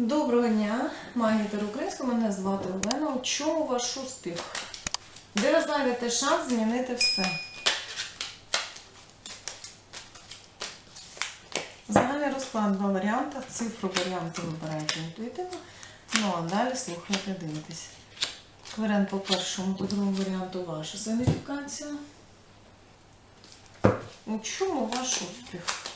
Доброго дня, магітер українського, мене звати Олена. У чому ваш успіх? Де ви знайдете шанс змінити все? Загальний розклад два варіанти. Цифру варіанту вибираєте інтуїтивно. Ну а далі слухайте, дивитесь. Варіант по першому, по другому варіанту ваша санифікація. У чому ваш успіх?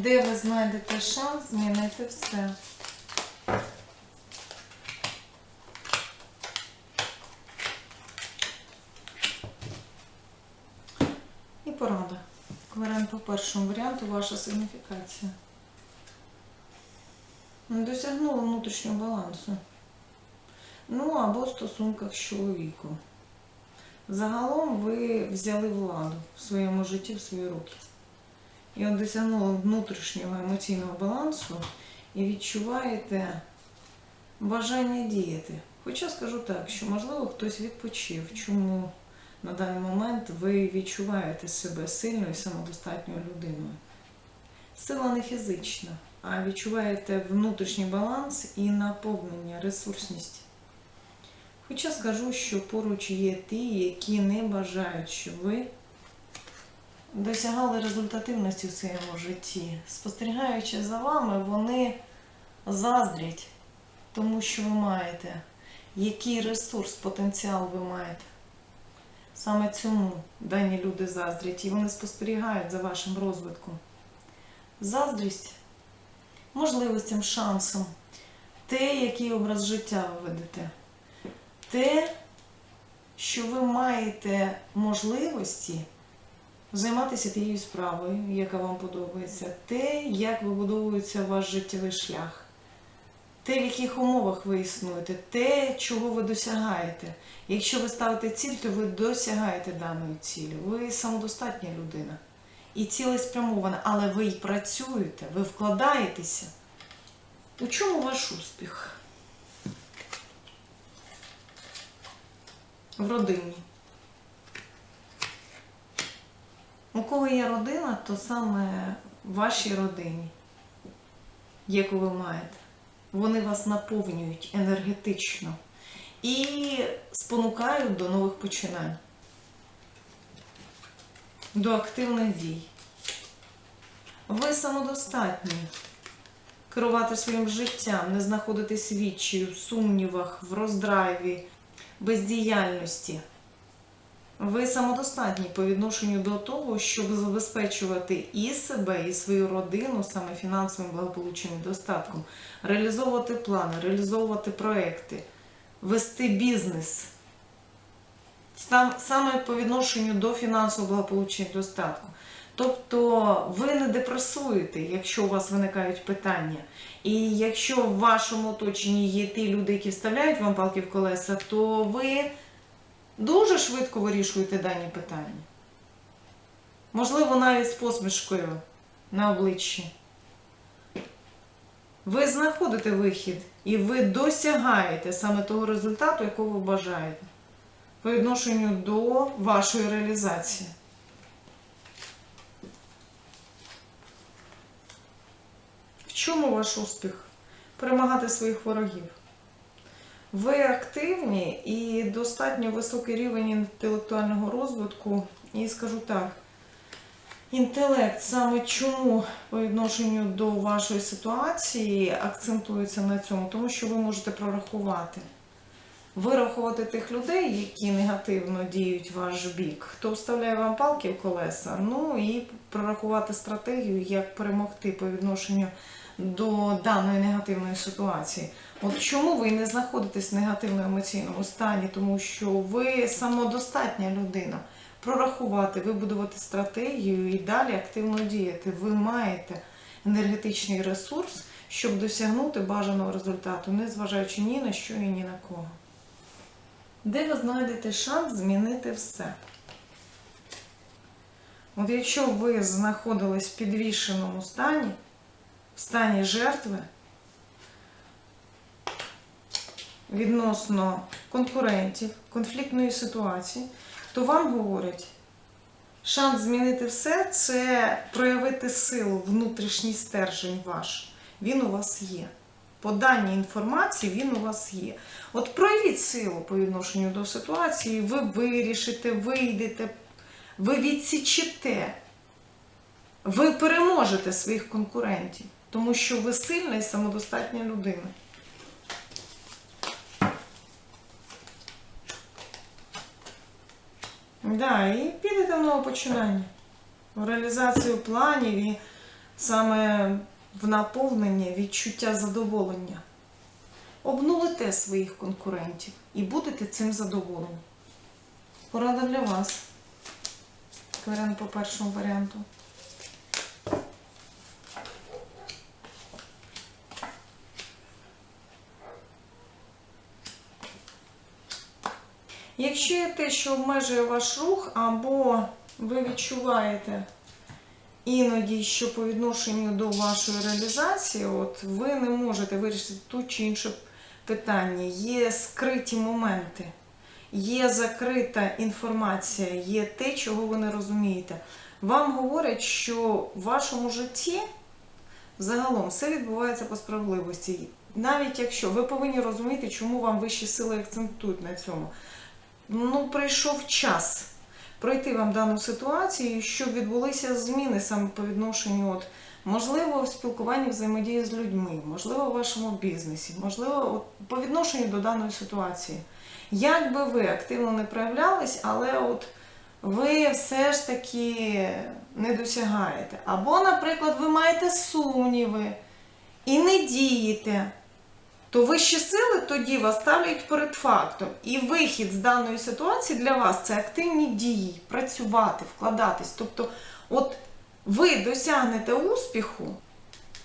Де ви знайдете шанс змінити все? І порада. Варіант по першому варіанту ваша сигніфікація. Досягнула внутрішнього балансу. Ну або в стосунках з чоловіком. Загалом ви взяли владу в своєму житті в свої руки. І от досягнули внутрішнього емоційного балансу і відчуваєте бажання діяти. Хоча скажу так, що можливо хтось відпочив, чому на даний момент ви відчуваєте себе сильною і самодостатньою людиною. Сила не фізична, а відчуваєте внутрішній баланс і наповнення, ресурсність. Хоча скажу, що поруч є ті, які не бажають, щоб ви досягали результативності в своєму житті. Спостерігаючи за вами, вони заздрять тому, що ви маєте, який ресурс, потенціал ви маєте. Саме цьому дані люди заздрять, і вони спостерігають за вашим розвитком. Заздрість можливостям, шансом, те, який образ життя ви ведете, те, що ви маєте можливості займатися тією справою, яка вам подобається, те, як вибудовується ваш життєвий шлях, те, в яких умовах ви існуєте, те, чого ви досягаєте. Якщо ви ставите ціль, то ви досягаєте даної цілі. Ви самодостатня людина і цілеспрямована, але ви й працюєте, ви вкладаєтеся. У чому ваш успіх? В родині. У кого є родина, то саме вашій родині, яку ви маєте, вони вас наповнюють енергетично і спонукають до нових починань, до активних дій. Ви самодостатні керувати своїм життям, не знаходитись в відчаю, в сумнівах, в роздрайві, бездіяльності. Ви самодостатні по відношенню до того, щоб забезпечувати і себе, і свою родину саме фінансовим благополуччям і достатком, реалізовувати плани, реалізовувати проекти, вести бізнес. Саме по відношенню до фінансового благополуччя достатку. Тобто ви не депресуєте, якщо у вас виникають питання. І якщо в вашому оточенні є ті люди, які вставляють вам палки в колеса, то ви дуже швидко вирішуєте дані питання. Можливо, навіть з посмішкою на обличчі. Ви знаходите вихід і ви досягаєте саме того результату, якого ви бажаєте, по відношенню до вашої реалізації. В чому ваш успіх? Перемагати своїх ворогів. Ви активні і достатньо високий рівень інтелектуального розвитку. І скажу так, інтелект саме чому по відношенню до вашої ситуації акцентується на цьому, тому що ви можете прорахувати. Вирахувати тих людей, які негативно діють ваш бік, хто вставляє вам палки в колеса, ну і прорахувати стратегію, як перемогти по відношенню до даної негативної ситуації. От чому ви не знаходитесь в негативному емоційному стані? Тому що ви самодостатня людина. Прорахувати, вибудувати стратегію і далі активно діяти. Ви маєте енергетичний ресурс, щоб досягнути бажаного результату, незважаючи ні на що і ні на кого. Де ви знайдете шанс змінити все? От якщо ви знаходились в підвішеному стані, в стані жертви, відносно конкурентів, конфліктної ситуації, то вам говорять, шанс змінити все це проявити силу, внутрішній стержень ваш. Він у вас є. По даній інформації він у вас є. От проявіть силу по відношенню до ситуації, ви вирішите, вийдете, ви відсічите, ви переможете своїх конкурентів, тому що ви сильна і самодостатня людина. Да, і підете в нове починання. В реалізацію планів і саме в наповнення відчуття задоволення. Обнулите своїх конкурентів і будете цим задоволені. Порада для вас. Варіант по першому варіанту. Якщо є те, що обмежує ваш рух, або ви відчуваєте іноді, що по відношенню до вашої реалізації, от ви не можете вирішити ту чи інше питання, є скриті моменти, є закрита інформація, є те, чого ви не розумієте. Вам говорять, що в вашому житті загалом все відбувається по справедливості. Навіть якщо ви повинні розуміти, чому вам вищі сили акцентують на цьому. Ну, прийшов час пройти вам дану ситуацію, щоб відбулися зміни саме по відношенню, от, можливо, в спілкуванні взаємодії з людьми, можливо, в вашому бізнесі, можливо, от, по відношенню до даної ситуації. Як би ви активно не проявлялись, але от ви все ж таки не досягаєте. Або, наприклад, ви маєте сумніви і не дієте то вищі сили тоді вас ставлять перед фактом. І вихід з даної ситуації для вас це активні дії, працювати, вкладатись. Тобто, от ви досягнете успіху,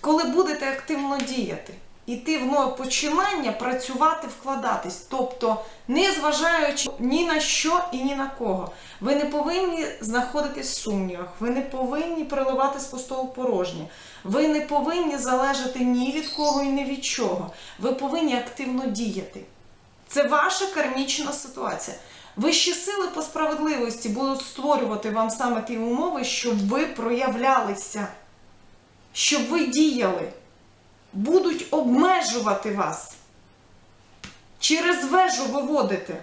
коли будете активно діяти. Іти в нове починання, працювати, вкладатись. Тобто, не зважаючи ні на що і ні на кого. Ви не повинні знаходитись в сумнівах, ви не повинні переливати з пустого порожнє. Ви не повинні залежати ні від кого і ні від чого. Ви повинні активно діяти. Це ваша кармічна ситуація. Вищі сили по справедливості будуть створювати вам саме ті умови, щоб ви проявлялися, щоб ви діяли, будуть обмежувати вас. Через вежу виводити.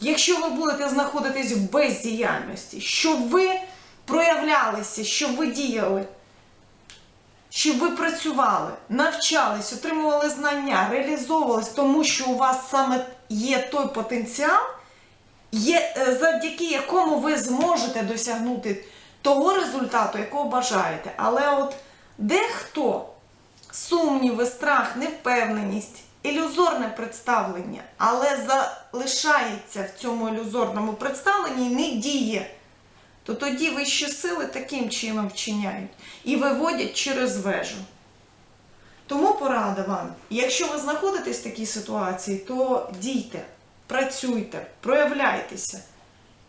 Якщо ви будете знаходитись в бездіяльності, щоб ви проявлялися, щоб ви діяли щоб ви працювали, навчались, отримували знання, реалізовувались, тому що у вас саме є той потенціал, є, е, завдяки якому ви зможете досягнути того результату, якого бажаєте. Але от дехто сумніви, страх, невпевненість, ілюзорне представлення, але залишається в цьому ілюзорному представленні і не діє то тоді вищі сили таким чином вчиняють і виводять через вежу. Тому порада вам, якщо ви знаходитесь в такій ситуації, то дійте, працюйте, проявляйтеся.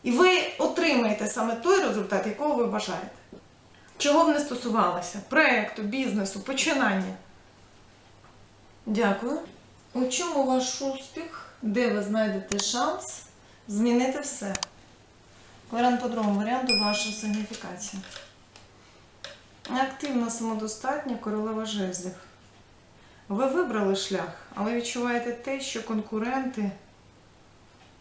І ви отримаєте саме той результат, якого ви бажаєте. Чого б не стосувалося? Проєкту, бізнесу, починання. Дякую. У чому ваш успіх, де ви знайдете шанс змінити все? Варіант по другому варіанту ваша сигніфікація. Активна самодостатня королева жезлів. Ви вибрали шлях, але відчуваєте те, що конкуренти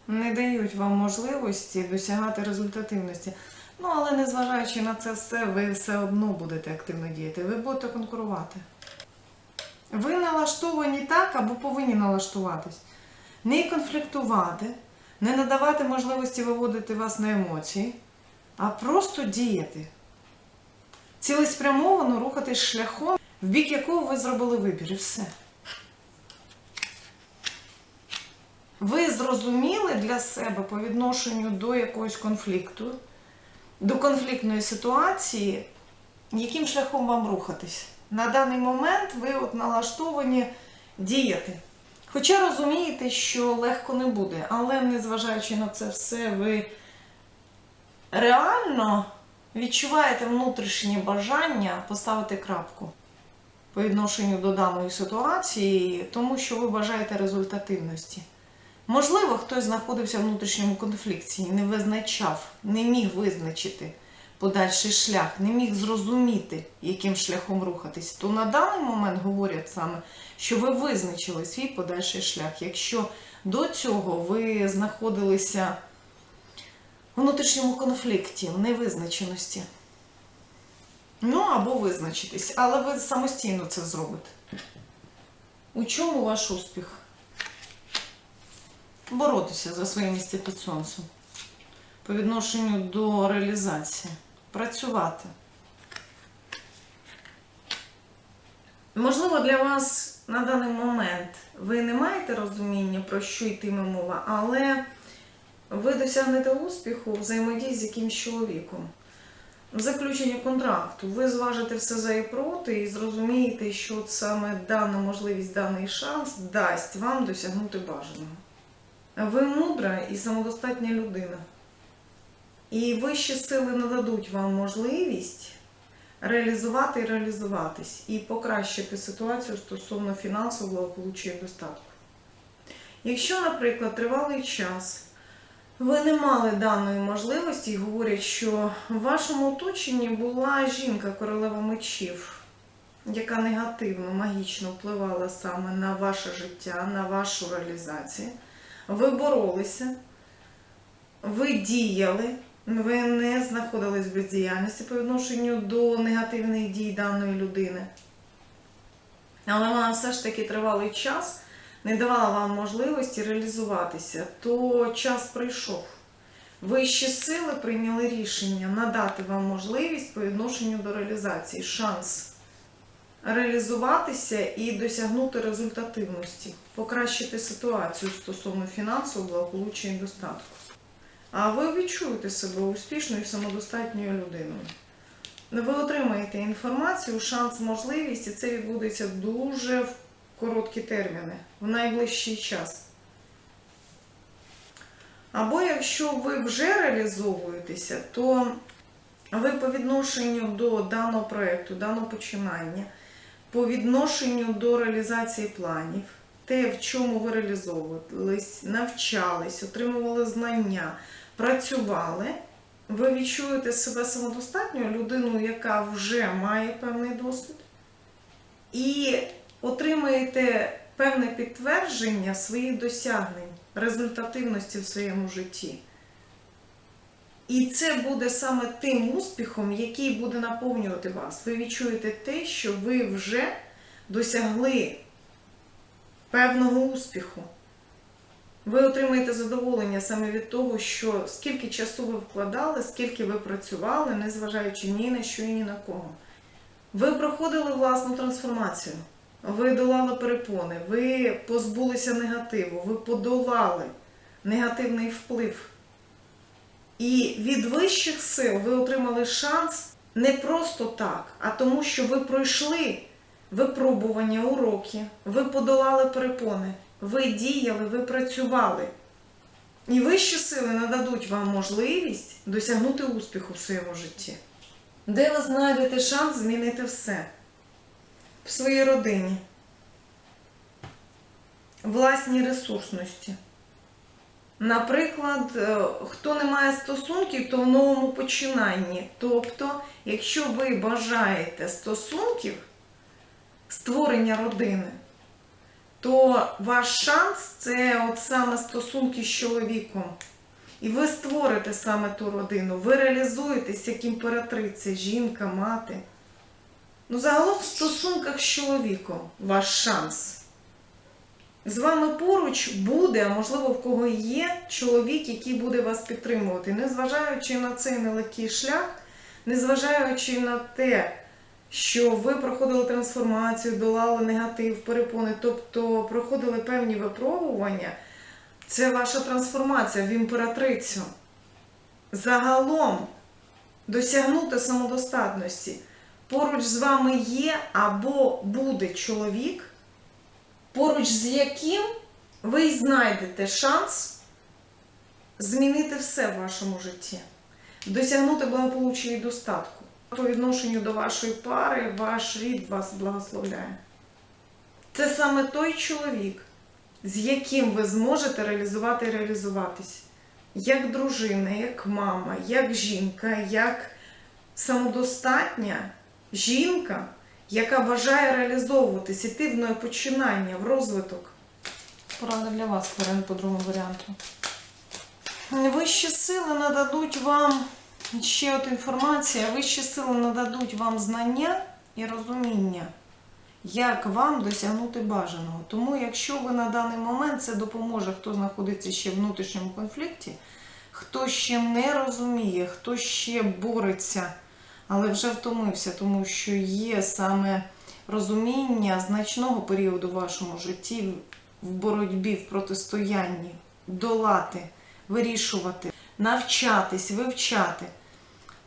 не дають вам можливості досягати результативності. Ну, але незважаючи на це все, ви все одно будете активно діяти. Ви будете конкурувати. Ви налаштовані так або повинні налаштуватись. Не конфліктувати не надавати можливості виводити вас на емоції, а просто діяти. Цілеспрямовано рухатись шляхом, в бік якого ви зробили вибір, і все. Ви зрозуміли для себе по відношенню до якогось конфлікту, до конфліктної ситуації, яким шляхом вам рухатись. На даний момент ви от налаштовані діяти. Хоча розумієте, що легко не буде, але незважаючи на це все, ви реально відчуваєте внутрішнє бажання поставити крапку по відношенню до даної ситуації, тому що ви бажаєте результативності. Можливо, хтось знаходився в внутрішньому конфлікті, і не визначав, не міг визначити подальший шлях, не міг зрозуміти, яким шляхом рухатись. То на даний момент говорять саме, що ви визначили свій подальший шлях. Якщо до цього ви знаходилися в внутрішньому конфлікті, в невизначеності. Ну або визначитись, але ви самостійно це зробите. У чому ваш успіх? Боротися за своє місце під сонцем по відношенню до реалізації, працювати. Можливо, для вас на даний момент ви не маєте розуміння, про що йтиме мова, але ви досягнете успіху взаємодії з якимсь чоловіком. В заключенні контракту ви зважите все за і проти і зрозумієте, що саме дана можливість, даний шанс дасть вам досягнути бажаного. Ви мудра і самодостатня людина. І вищі сили нададуть вам можливість реалізувати і реалізуватись, і покращити ситуацію стосовно фінансового благополуччя і достатку. Якщо, наприклад, тривалий час ви не мали даної можливості і говорять, що в вашому оточенні була жінка королева мечів, яка негативно, магічно впливала саме на ваше життя, на вашу реалізацію. Ви боролися, ви діяли, ви не знаходились в бездіяльності по відношенню до негативних дій даної людини. Але вона все ж таки тривалий час не давала вам можливості реалізуватися, то час прийшов. Вищі сили прийняли рішення надати вам можливість по відношенню до реалізації, шанс реалізуватися і досягнути результативності, покращити ситуацію стосовно фінансового благополуччя і достатку. А ви відчуєте себе успішною і самодостатньою людиною. Ви отримаєте інформацію, шанс, можливість, і це відбудеться дуже в короткі терміни, в найближчий час. Або якщо ви вже реалізовуєтеся, то ви по відношенню до даного проєкту, даного починання, по відношенню до реалізації планів, те, в чому ви реалізовувались, навчались, отримували знання, працювали, ви відчуєте себе самодостатньою людиною, яка вже має певний досвід, і отримаєте певне підтвердження своїх досягнень, результативності в своєму житті. І це буде саме тим успіхом, який буде наповнювати вас. Ви відчуєте те, що ви вже досягли певного успіху. Ви отримаєте задоволення саме від того, що скільки часу ви вкладали, скільки ви працювали, незважаючи ні на що і ні на кого. Ви проходили власну трансформацію, ви долали перепони, ви позбулися негативу, ви подолали негативний вплив. І від вищих сил ви отримали шанс не просто так, а тому, що ви пройшли випробування, уроки, ви подолали перепони, ви діяли, ви працювали. І вищі сили нададуть вам можливість досягнути успіху в своєму житті, де ви знайдете шанс змінити все в своїй родині, власній ресурсності. Наприклад, е, хто не має стосунків, то в новому починанні. Тобто, якщо ви бажаєте стосунків, створення родини, то ваш шанс це от саме стосунки з чоловіком. І ви створите саме ту родину, ви реалізуєтесь як імператриця, жінка, мати. Ну, загалом в стосунках з чоловіком ваш шанс. З вами поруч буде, а можливо, в кого є чоловік, який буде вас підтримувати, незважаючи на цей нелегкий шлях, незважаючи на те, що ви проходили трансформацію, долали негатив, перепони, тобто проходили певні випробування, це ваша трансформація в імператрицю. Загалом досягнути самодостатності поруч з вами є або буде чоловік, поруч з яким ви знайдете шанс змінити все в вашому житті, досягнути благополуччя і достатку. По відношенню до вашої пари, ваш рід вас благословляє. Це саме той чоловік, з яким ви зможете реалізувати і реалізуватись. Як дружина, як мама, як жінка, як самодостатня жінка, яка бажає реалізовуватись, іти в нове починання, в розвиток. Порада для вас, варіант по другому варіанту. Вищі сили нададуть вам ще от інформація, вищі сили нададуть вам знання і розуміння, як вам досягнути бажаного. Тому, якщо ви на даний момент це допоможе, хто знаходиться ще в внутрішньому конфлікті, хто ще не розуміє, хто ще бореться, але вже втомився, тому що є саме розуміння значного періоду в вашому житті в боротьбі, в протистоянні, долати, вирішувати, навчатись, вивчати.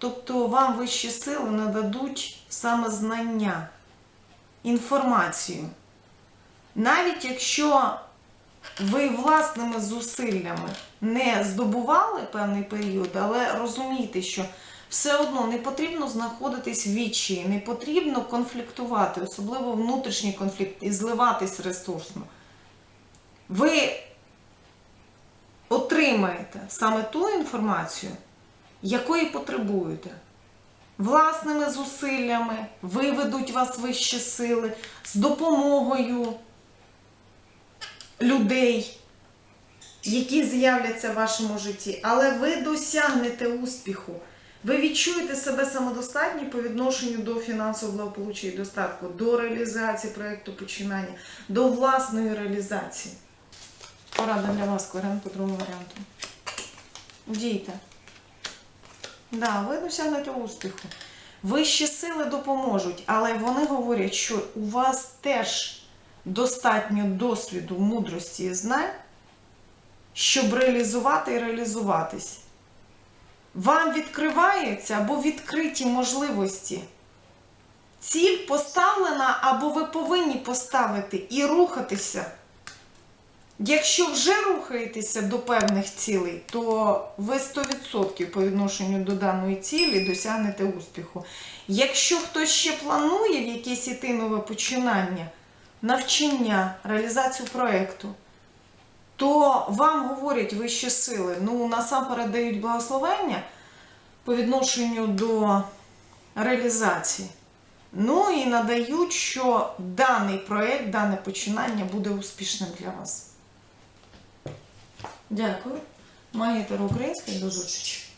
Тобто вам вищі сили нададуть саме знання, інформацію. Навіть якщо ви власними зусиллями не здобували певний період, але розумійте, що все одно не потрібно знаходитись в вічі, не потрібно конфліктувати, особливо внутрішній конфлікт, і зливатись ресурсно. Ви отримаєте саме ту інформацію, якої потребуєте. Власними зусиллями виведуть вас вищі сили з допомогою людей, які з'являться в вашому житті, але ви досягнете успіху. Ви відчуєте себе самодостатні по відношенню до фінансового благополуччя і достатку, до реалізації проєкту починання, до власної реалізації. Порада для вас, варіант по другому варіанту. Дійте. Да, ви досягнете успіху. Вищі сили допоможуть, але вони говорять, що у вас теж достатньо досвіду, мудрості і знань, щоб реалізувати і реалізуватись. Вам відкриваються або відкриті можливості. Ціль поставлена, або ви повинні поставити і рухатися. Якщо вже рухаєтеся до певних цілей, то ви 100% по відношенню до даної цілі досягнете успіху. Якщо хтось ще планує в якесь іти нове починання, навчання, реалізацію проєкту, то вам говорять вищі сили, ну насамперед дають благословення по відношенню до реалізації. Ну і надають, що даний проєкт, дане починання буде успішним для вас. Дякую. Маєте Таро Українська до зустрічі.